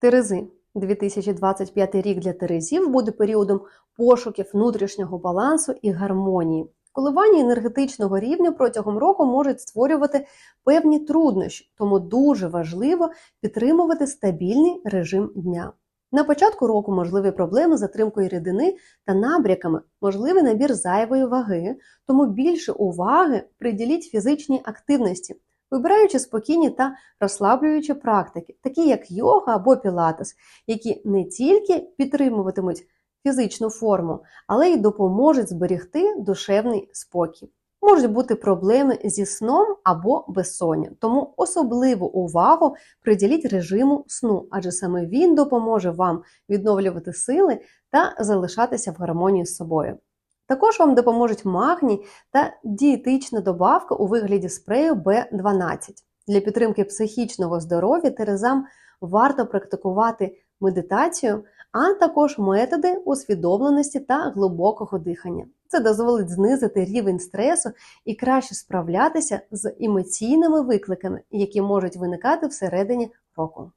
Терези. 2025 рік для Терезів буде періодом пошуків внутрішнього балансу і гармонії. Коливання енергетичного рівня протягом року можуть створювати певні труднощі, тому дуже важливо підтримувати стабільний режим дня. На початку року можливі проблеми з затримкою рідини та набряками, можливий набір зайвої ваги, тому більше уваги приділіть фізичній активності, вибираючи спокійні та розслаблюючі практики, такі як йога або пілатес, які не тільки підтримуватимуть фізичну форму, але й допоможуть зберегти душевний спокій. Можуть бути проблеми зі сном або безсоння, тому особливу увагу приділіть режиму сну, адже саме він допоможе вам відновлювати сили та залишатися в гармонії з собою. Також вам допоможуть магній та дієтична добавка у вигляді спрею B12. Для підтримки психічного здоров'я терезам варто практикувати медитацію, а також методи усвідомленості та глибокого дихання. Це дозволить знизити рівень стресу і краще справлятися з емоційними викликами, які можуть виникати всередині року.